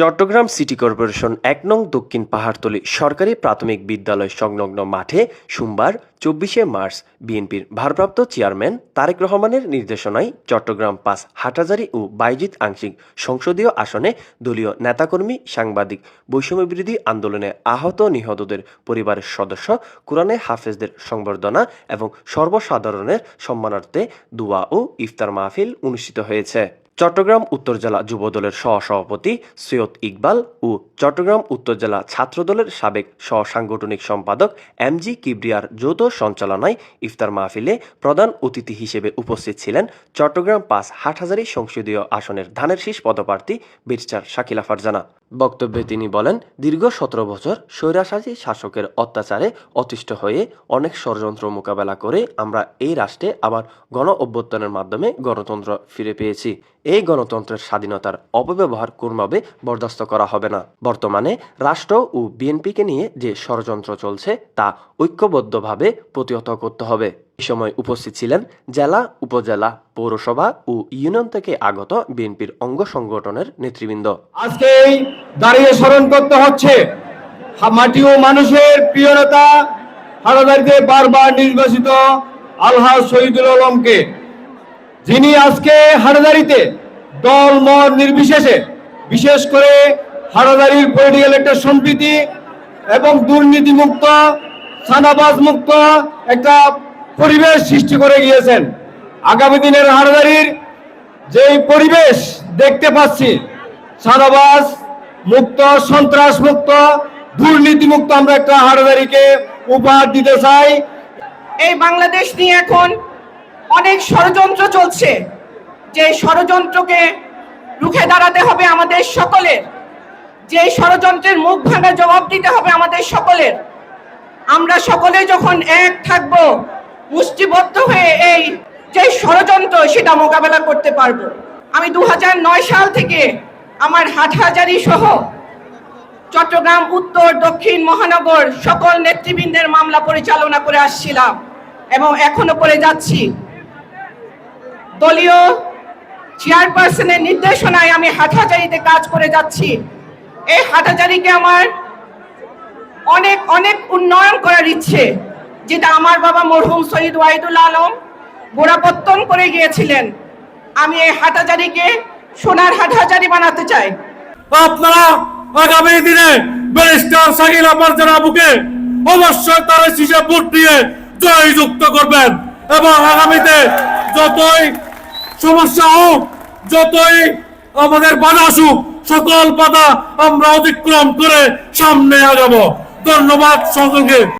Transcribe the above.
Chittagong city corporation এক নং দক্ষিণ পাহাড়তলী সরকারি প্রাথমিক বিদ্যালয় সংলগ্ন মাঠে সোমবার, চব্বিশে মার্চ, বিএনপির ভারপ্রাপ্ত চেয়ারম্যান তারেক রহমানের নির্দেশনায় চট্টগ্রাম পাঁচ হাটাজারি ও বাইজিৎ আংশিক সংসদীয় আসনে দলীয় নেতাকর্মী, সাংবাদিক, বৈষম্যবিরোধী আন্দোলনে আহত নিহতদের পরিবারের সদস্য, কোরআনে হাফেজদের সংবর্ধনা এবং সর্বসাধারণের সম্মানার্থে দোয়া ও ইফতার মাহফিল অনুষ্ঠিত হয়েছে। চট্টগ্রাম উত্তর জেলা যুবদলের সহসভাপতি সৈয়দ ইকবাল ও চট্টগ্রাম উত্তর জেলা ছাত্রদলের সাবেক সহসাংগঠনিক সম্পাদক এম জি কিবরিয়ার যৌথ সঞ্চালনায় ইফতার মাহফিলে প্রধান অতিথি হিসেবে উপস্থিত ছিলেন চট্টগ্রাম পাঁচ হাটহাজারি সংসদীয় আসনের ধানের শীষ পদপ্রার্থী বিরচার শাকিলা ফারজানা বক্তব্যে তিনি বলেন, দীর্ঘ সতেরো বছর স্বৈরাশাসী শাসকের অত্যাচারে অতিষ্ঠ হয়ে অনেক ষড়যন্ত্র মোকাবেলা করে আমরা এই রাষ্ট্রে আবার গণ অভ্যুত্থানের মাধ্যমে গণতন্ত্র ফিরে পেয়েছি। এই গণতন্ত্রের স্বাধীনতার অপব্যবহার কোনোভাবে বরদাস্ত করা হবে না। বর্তমানে রাষ্ট্র ও বিএনপিকে নিয়ে যে ষড়যন্ত্র চলছে, তা ঐক্যবদ্ধভাবে প্রতিহত করতে হবে। সময় উপস্থিত ছিলেন জেলা, উপজেলা, পৌরসভা ও ইউনিয়ন থেকে আগত বিএনপির অঙ্গ সংগঠনের নেতৃবৃন্দ। আজকে দাঁড়িয়ে স্মরণ করতে হচ্ছে মাটি ও মানুষের প্রিয় নেতা হারাদারিতে বারবার নির্বাচিত আলহাজ শহীদুল আলমকে, যিনি আজকে হারাদারিতে দল মত নির্বিশেষে, বিশেষ করে হারাদারির পলিটিক্যাল একটা সম্প্রীতি এবং দুর্নীতি মুক্ত সাদাবাজ মুক্ত একটা পরিবেশ সৃষ্টি করে গিয়েছেন। আগামী দিনের হারাদারির যেই পরিবেশ দেখতে পাচ্ছি, সাদাবাজ মুক্ত, সন্ত্রাস মুক্ত দুর্নীতি মুক্ত আমরা একটা হারাদারিকে উপহার দিতে চাই। এই বাংলাদেশ নিয়ে এখন অনেক ষড়যন্ত্র চলছে। যে ষড়যন্ত্রকে রুখে দাঁড়াতে হবে আমাদের সকলের। যে ষড়যন্ত্রের মুখ ভাঙা জবাব দিতে হবে আমাদের সকলের। আমরা সকলে যখন এক থাকব মুষ্টিবদ্ধ হয়ে এই যে ষড়যন্ত্র, সেটা মোকাবেলা করতে পারব। আমি দু হাজার নয় সাল থেকে আমার হাটহাজারি সহ চট্টগ্রাম, উত্তর, দক্ষিণ মহানগর সকল নেতৃবৃন্দের মামলা পরিচালনা করে আসছিলাম এবং এখনও করে যাচ্ছি। দলীয় চেয়ারপারসনের নির্দেশনায় আমি হাটহাজারিতে কাজ করে যাচ্ছি। এই হাটহাজারিকে আমার অনেক অনেক উন্নয়ন করার ইচ্ছে। যেটা আমার বাবা মরহুম শহীদ ওয়াহিদুল আলম গোড়াপত্তন করে গিয়েছিলেন। আমি এই হাটহাজারিকে সোনার হাটহাজারি বানাতে চাই। আপনারা আগামী দিনে ব্যারিস্টার সাকিলা পারজানা বুকে অবশ্যই তার শীষে ভোট দিয়ে জয়যুক্ত করবেন এবং আগামীতে যতই সমস্যা হোক, যতই আমাদের বাধা আসুক, সকল বাধা আমরা অতিক্রম করে সামনে আগাবো। ধন্যবাদ সকলকে